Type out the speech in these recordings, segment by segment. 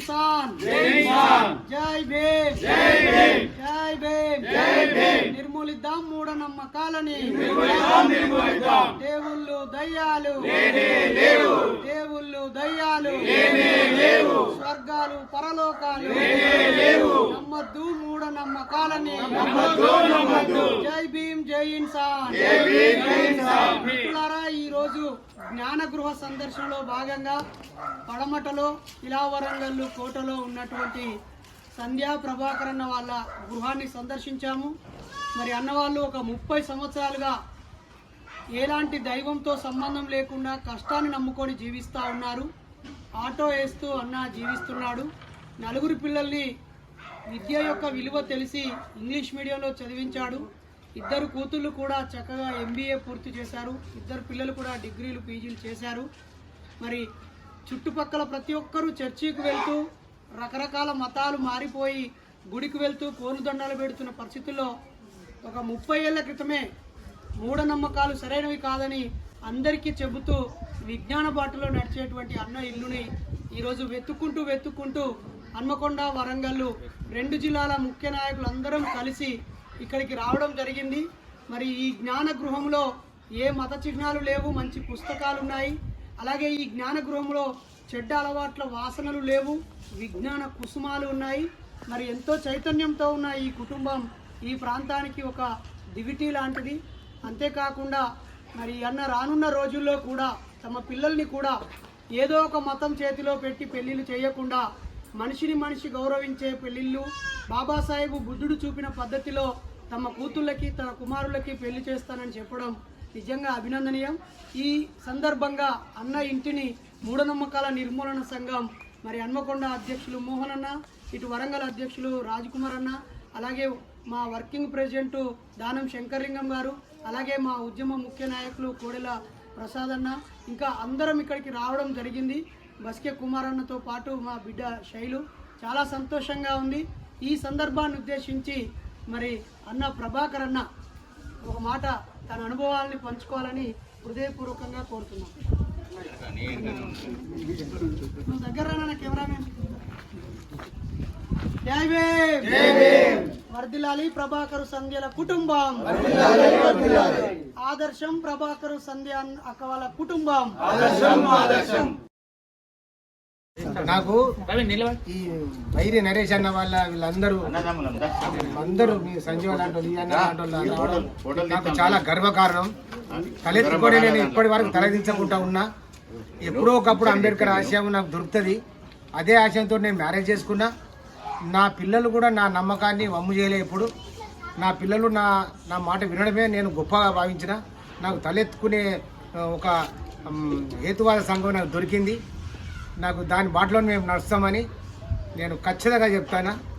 కిసాన్ జై భీమ్ జై భీమ్ నిర్మూలిద్దాం మూఢనమ్మకాలని. దేవుళ్ళు దయ్యాలు. దేవుళ్ళు దయ్యాలు. స్వర్గాలు పరలోకాలు. నమ్మద్దు మూఢనమ్మకాలని. జై భీమ్ జై ఇన్సాన్. మిత్రులారా ఈ రోజు ఈరోజు జ్ఞానగృహ సందర్శనలో భాగంగా పడమటలో ఇలావరంగల్లు కోటలో ఉన్నటువంటి సంధ్యా ప్రభాకర్ అన్న వాళ్ళ గృహాన్ని సందర్శించాము. మరి అన్నవాళ్ళు ఒక ముప్పై సంవత్సరాలుగా ఎలాంటి దైవంతో సంబంధం లేకుండా కష్టాన్ని నమ్ముకొని జీవిస్తూ ఉన్నారు. ఆటో వేస్తూ అన్న జీవిస్తున్నాడు. నలుగురు పిల్లల్ని విద్య యొక్క విలువ తెలిసి ఇంగ్లీష్ మీడియంలో చదివించాడు. ఇద్దరు కూతుళ్ళు కూడా చక్కగా ఎంబీఏ పూర్తి చేశారు. ఇద్దరు పిల్లలు కూడా డిగ్రీలు పీజీలు చేశారు. మరి చుట్టుపక్కల ప్రతి ఒక్కరూ చర్చికి వెళ్తూ రకరకాల మతాలు మారిపోయి గుడికి వెళ్తూ కోనుదండాలు పెడుతున్న పరిస్థితుల్లో ఒక ముప్పై ఏళ్ళ క్రితమే మూఢనమ్మకాలు సరైనవి కాదని అందరికీ చెబుతూ విజ్ఞాన బాటలో నడిచేటువంటి అన్న ఇల్లుని ఈరోజు వెతుక్కుంటూ వెతుక్కుంటూ హన్మకొండ వరంగల్లు రెండు జిల్లాల ముఖ్య నాయకులు అందరం కలిసి ఇక్కడికి రావడం జరిగింది. మరి ఈ జ్ఞాన గృహంలో ఏ మత చిహ్నాలు లేవు మంచి పుస్తకాలు ఉన్నాయి అలాగే ఈ జ్ఞాన గృహంలో చెడ్డ అలవాట్ల వాసనలు లేవు విజ్ఞాన కుసుమాలు ఉన్నాయి. మరి ఎంతో చైతన్యంతో ఉన్న ఈ కుటుంబం ఈ ప్రాంతానికి ఒక దివిటీ లాంటిది. అంతేకాకుండా మరి అన్న రానున్న రోజుల్లో కూడా తమ పిల్లల్ని కూడా ఏదో ఒక మతం చేతిలో పెట్టి పెళ్ళిళ్ళు చేయకుండా మనిషిని మనిషి గౌరవించే పెళ్ళిళ్ళు బాబాసాహెబ్ బుద్ధుడు చూపిన పద్ధతిలో తమ కూతుళ్ళకి తన కుమారులకి పెళ్ళి చేస్తానని చెప్పడం నిజంగా అభినందనీయం. ఈ సందర్భంగా అన్న ఇంటిని మూఢనమ్మకాల నిర్మూలన సంఘం మరి హన్మకొండ అధ్యక్షులు మోహన్ అన్న ఇటు వరంగల్ అధ్యక్షులు రాజ్కుమార్ అన్న అలాగే మా వర్కింగ్ ప్రెసిడెంట్ దానం శంకర్లింగం గారు అలాగే మా ఉద్యమ ముఖ్య నాయకులు కోడెల ప్రసాద్ అన్న ఇంకా అందరం ఇక్కడికి రావడం జరిగింది. బస్కే కుమార్ అన్నతో పాటు మా బిడ్డ శైలు. చాలా సంతోషంగా ఉంది. ఈ సందర్భాన్ని ఉద్దేశించి మరి అన్న ప్రభాకర్ అన్న ఒక మాట తన అనుభవాల్ని పంచుకోవాలని హృదయపూర్వకంగా కోరుతున్నాం. నువ్వు దగ్గర కెమెరామెన్ జై భీమ్! వర్దిలాలి ప్రభాకరు సంధ్యల కుటుంబం. ఆదర్శం ప్రభాకరు సంధ్య అక్క వాళ్ళ కుటుంబం. నాకు ఈ వైరి నరేష్ అన్న వాళ్ళ వీళ్ళందరూ అందరూ మీ సంజీవ లాంటి వాళ్ళు, నాకు చాలా గర్వకారణం. తలెత్తుకొని నేను ఇప్పటి వరకు తలదించకుండా ఉన్నా. ఎప్పుడో ఒకప్పుడు అంబేద్కర్ ఆశయం నాకు దొరుకుతుంది. అదే ఆశయంతో నేను మ్యారేజ్ చేసుకున్నా. నా పిల్లలు కూడా నా నమ్మకాన్ని వమ్ము చేయలే ఇప్పుడు నా పిల్లలు నా నా మాట వినడమే నేను గొప్పగా భావించిన. నాకు తలెత్తుకునే ఒక హేతువాద సంఘం నాకు దొరికింది. నాకు దాని బాటలో మేము నడుస్తామని నేను ఖచ్చితంగా చెప్తాను.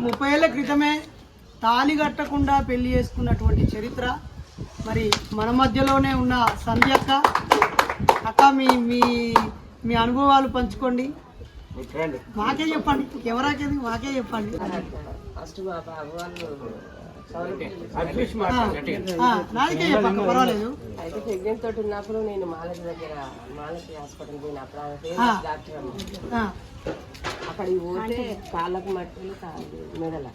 ముప్పై ఏళ్ళ- క్రితమే తాళి కట్టకుండా పెళ్ళి చేసుకున్నటువంటి చరిత్ర. మరి మన మధ్యలోనే ఉన్న సంధ్యక్క అక్క మీ మీ మీ అనుభవాలు పంచుకోండి. మాకే చెప్పండి. ఎవరాకేది మాకే చెప్పండి. ఫస్ట్ నాదికే చెప్పక్క పర్వాలేదు. అయితే ప్రెగ్నెంట్ తోటి ఉన్నప్పుడు నేను దగ్గర హాస్పిటల్. ఫేమస్ డాక్టర్ అమ్మ. అక్కడికి పోతే కాళ్ళకు మట్టులు కాళ్ళు మెడల.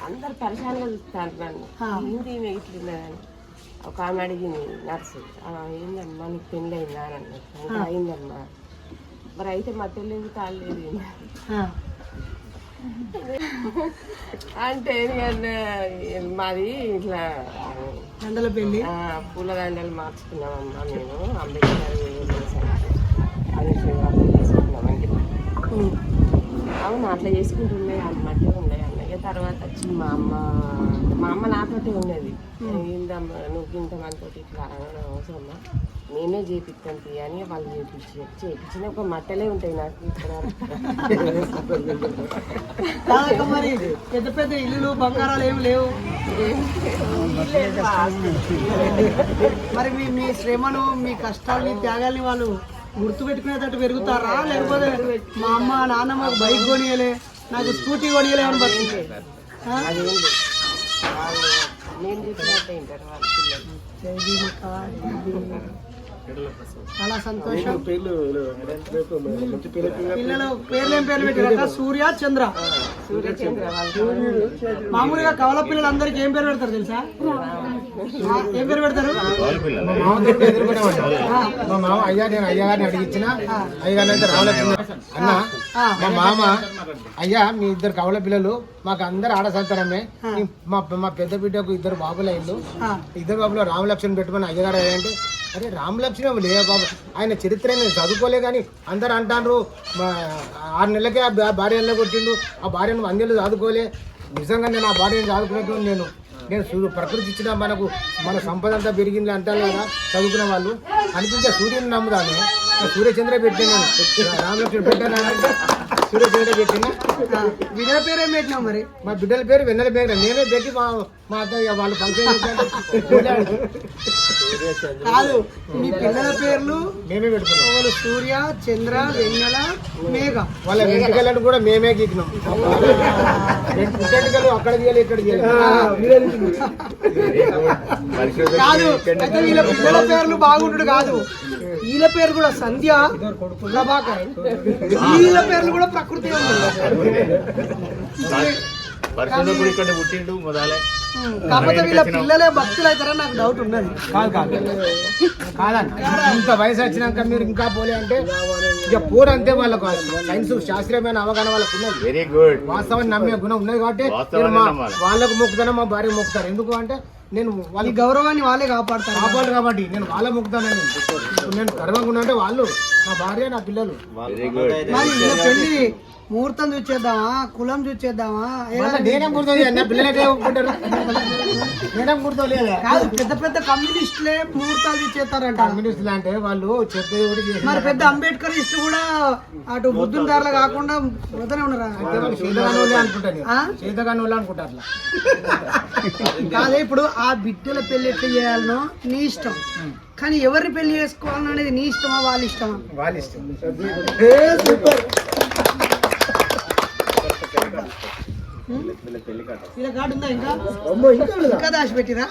అందరు పరిశానంగా చూస్తారు నన్ను. ఏంది ఈమె ఇట్లున్నదని. ఒక ఆమె అడిగింది నర్సు "ఆ, ఏందమ్మా నీకు పెళ్ళి అయిందా అని అన్నది. "ఇంకా అయిందమ్మా. మరి అయితే మట్టలు లేదు తాళ్ళు లేదు ఆ. అంటే నేను, మాది ఇట్లా దండల పెళ్ళి ఆ, పూలదండలు మార్చుకున్నామమ్మా మేము. అంబేద్కర్ అది చేసుకున్నామండి అవును అట్లా చేసుకుంటుండే అన్నట్టే ఉండే అన్నయ్య తర్వాత వచ్చి మా అమ్మ మా అమ్మ నాతోటే ఉన్నది ఏందమ్మా నువ్వు ఇంత మనతోటి ఇట్లా అనడం అవసరమ్మా నేనే చేపిస్తాను తీ అని వాళ్ళు చేపించి చేపించిన ఒక మట్టలే ఉంటాయి నాకు మరి పెద్ద పెద్ద ఇల్లులు బంగారాలు ఏమి లేవు. మరి మీ మీ శ్రమను మీ కష్టాలని త్యాగాల్ని వాళ్ళు గుర్తు పెట్టుకునేటట్టు పెరుగుతారా? లేకపోతే మా అమ్మ నాన్నమ్మ బైక్ కొనియలే నాకు స్కూటీ కొనియలే అని బతుకు నేను పిల్లలు. చాలా సంతోషం. పిల్లలు పేర్లు ఏం పేర్లు పెట్టారట? సూర్య చంద్ర. మామూలుగా కవల పిల్లలందరికీ ఏం పేరు పెడతారు తెలుసా? ఏం పేరు పెడతారు? మా మామ అయ్యా నేను అయ్యా గారిని అడిగిచ్చిన. అయ్యగారిని రావలసింది అన్న మా మామ అయ్యా మీ ఇద్దరు కవల పిల్లలు మాకు అందరు ఆడ సంతానమే మా మా పెద్ద బిడ్డకు ఇద్దరు బాబులు అయిండు ఆ, ఇద్దరు బాబులు రామలక్ష్మణ్ పెట్టుకుని అయ్యగారు అంటే అరే రామలక్ష్మణ్ లే బాబు. ఆయన చరిత్ర నేను చదువుకోలే కానీ అందరు అంటారు ఆరు నెలలకే ఆ భార్య కొట్టిండు. ఆ భార్యను వందేళ్ళు చదువుకోలే. నిజంగా నేను ఆ భార్యను చదువుకునేట్టు నేను నేను ప్రకృతి ఇచ్చిన మనకు మన సంపద అంతా పెరిగింది అంటారు కదా చదువుకున్న వాళ్ళు? అనిపించే సూర్యుని నమ్ముదాను సూర్యచంద్ర పెట్టినాను రామలక్ష్మణ్ పెట్టాను సూర్యచంద్ర పెట్టినా? వినయ పేరు ఏం పెట్టినావు మరి? మా బిడ్డల పేరు వెన్నెల పేరు నేనే పెట్టి మా మా అత్తయ్య వాళ్ళు ఫంక్షన్. కాదు మీ పిల్లల పేర్లు మేమే పెట్టుకున్నాం ఒకరు సూర్య చంద్ర వెన్నెల మేఘ. వాళ్ళ వెంట్రుకలను కూడా మేమే గీకినాం. వెంట్రుకలు అక్కడ గీయాలి ఇక్కడ కాదు అయితే వీళ్ళ పిల్లల పేర్లు బాగుండు కాదు. వీళ్ళ పేరు కూడా సంధ్య ప్రభాకర్. వీళ్ళ పేర్లు కూడా ప్రకృతి పరిశోధకుడు ఇక్కడ పుట్టిండు మొదలే. కాకపోతే వీళ్ళ పిల్లలే భక్తులు అవుతారని నాకు డౌట్ ఉన్నది. కాదు కాదు. కాదన్న. ఇంత వయసు వచ్చినాక మీరు ఇంకా పోలే అంటే ఇక పోరు అంతే వాళ్ళకు. సైన్స్ శాస్త్రీయమైన అవగాహన వాళ్ళకు ఉన్నది. వెరీ గుడ్ వాస్తవాన్ని నమ్మే గుణం ఉన్నది కాబట్టి. వాళ్ళకు మొక్కుతాను మా భార్య మొక్కుతారు ఎందుకు అంటే నేను వాళ్ళ వాళ్ళకి గౌరవాన్ని వాళ్ళే కాపాడతారు. కాపాడు కాబట్టి నేను వాళ్ళ మొక్కుతానని నేను గర్వంగా ఉన్నా అంటే వాళ్ళు నా భార్య నా పిల్లలు. వెరీ గుడ్ మరి వీళ్ళ పెళ్ళి ముహూర్తం చూచేద్దామా? కులం నేనేం నేనేం లేదా కాదు పెద్ద పెద్ద కమ్యూనిస్టులే ముహూర్తాలు చూచేస్తారంట కమ్యూనిస్టులు అంటే వాళ్ళు చేసి మరి పెద్ద అంబేద్కర్ ఇష్ట కూడా అటు బుద్ధుని దారిలో కాకుండా వద్దనే ఉన్నారా? అంటే వాళ్ళు చేతగాని వాళ్ళే అనుకుంటారు. కాదే ఇప్పుడు ఆ బిడ్డల పెళ్ళి ఎట్లా చేయాలనో నీ ఇష్టం. కానీ ఎవరిని పెళ్ళి చేసుకోవాలనేది నీ ఇష్టమా వాళ్ళ ఇష్టమా? వాళ్ళ ఇష్టం. ఇలా ఉందా ఇంకా? ఇంకా దాచిపెట్టిరా?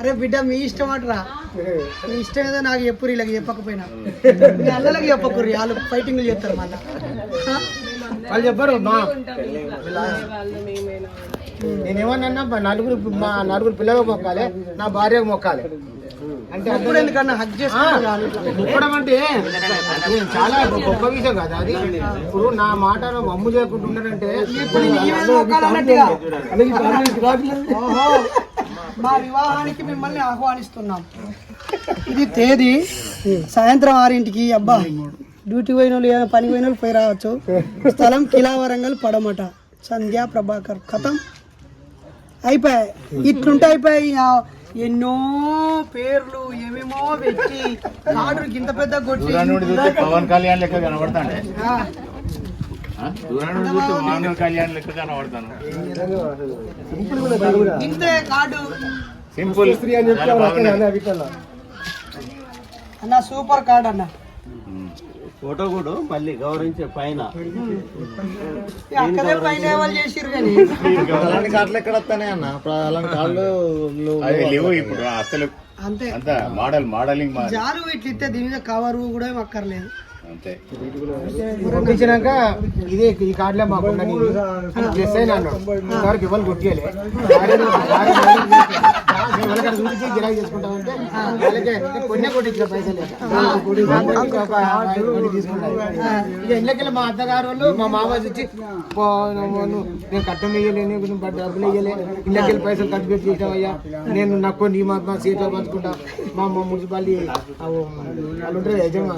అరే బిడ్డ మీ ఇష్టం అట్రా? మీ ఇష్టం ఏదో నాకు చెప్పురు వీళ్ళకి చెప్పకపోయినా. మీ అల్లలకి చెప్పకుర్రి వాళ్ళు ఫైటింగ్లు చేస్తారు మళ్ళా? వాళ్ళు చెప్పారు మా వాళ్ళు మేమేనా? నేనేమన్నా మా నలుగురు మా నలుగురు పిల్లలకు మొక్కాలి నా భార్యకు మొక్కాలి. అంటే అప్పుడు ఎందుకన్నా హక్. మొక్కడం అంటే చాలా గొప్ప విషయం కదా అది. ఇప్పుడు నా మాటను మమ్ము ఓహో. మా వివాహానికి మిమ్మల్ని ఆహ్వానిస్తున్నాం. ఇది తేదీ. సాయంత్రం ఆరింటికి అబ్బా. డ్యూటీ పోయిన వాళ్ళు ఏదైనా పని పోయిన వాళ్ళు పోయి రావచ్చు. స్థలం కిలా వరంగల్ పడమట. సంధ్యా ప్రభాకర్ కథం. అయిపోయాయి. ఇట్లుంటే అయిపోయాయి. ఎన్నో పేర్లు ఏమేమో పెట్టి కాడు ఇంత పెద్ద కొట్టి నుండి పవన్ కళ్యాణ్ లెక్క కనబడతాండే. నుండి పవన్ కళ్యాణ్ లెక్క కనబడతాను. ఇంతే కార్డు సింపుల్. చాలా బాగున్నది. అన్న సూపర్ కార్డ్ అన్న. ఫోటో కూడా మళ్ళీ గౌరవించే పైన. అలాంటి ఎక్కడ వస్తాయి అన్న? అలాంటి అది లేవు ఇప్పుడు అసలు అంతే. అంత మోడల్ మోడలింగ్ జారు ఇట్లా ఇస్తే దీని మీద కవరు కూడా అక్కర్లేదు. అంతే. కొట్టించినాక ఇదే ఈ కార్డులే మాకు అయినా అన్నాడు ఇవ్వాలి కొట్టియలే చూపించి గిరాకీ చేసుకుంటామంటే వాళ్ళకే కొన్నే కొట్టించిన పైసలు ఇక. ఇళ్ళకెళ్ళి మా అత్తగారు వాళ్ళు మా మామ వచ్చి "పో, నువ్వు- నువ్వు- నేను కట్టం వేయలే నీకు నువ్వు డబ్బులు వేయలే ఇళ్ళకెళ్ళి పైసలు ఖర్చు పెట్టి చేసావయ్యా నేను నాకు నీ మా సీట్లో పంచుకుంటా మా మా మున్సిపాలిటీ వాళ్ళు ఉంటారు యజమా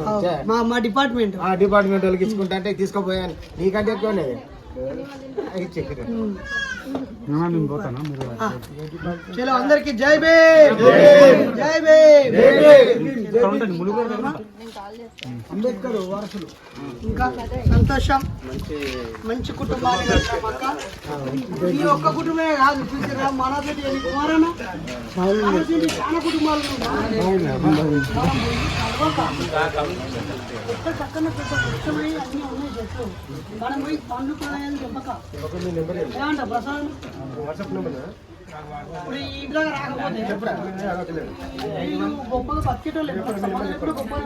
మా మా డిపార్ట్మెంట్. ఆ డిపార్ట్మెంట్ వాళ్ళకి ఇచ్చుకుంటా అంటే తీసుకోపోయాను. నీకంటే ఎక్కువనే చెప్పారు చలో అందరికి జై బే జై బే అంబేద్కర్ వారసులు. ఇంకా సంతోషం. మంచి అక్క. ఈ ఒక్క కుటుంబమే కాదు చూసారా? ఎన్ని చాలా కుటుంబాలు. ఉన్నాయి. ఎక్కడ పక్కన పెద్ద వృక్షమై అన్నీ ఉన్నాయి చెట్లు. మనం పోయి పండు కొనాలని చెప్పక ప్రసాద్? ఇప్పుడు దగ్గర రాకపోతే గొప్పగా బతికేటోళ్ళు గొప్పగా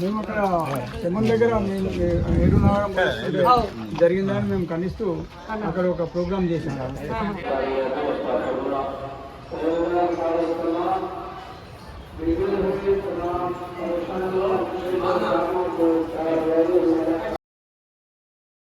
మేము అక్కడ తెమ్మన్ దగ్గర మేము ఏడు జరిగిందని మేము ఖండిస్తూ అక్కడ ఒక ప్రోగ్రామ్ विभिन्न प्रणाम अनुसंग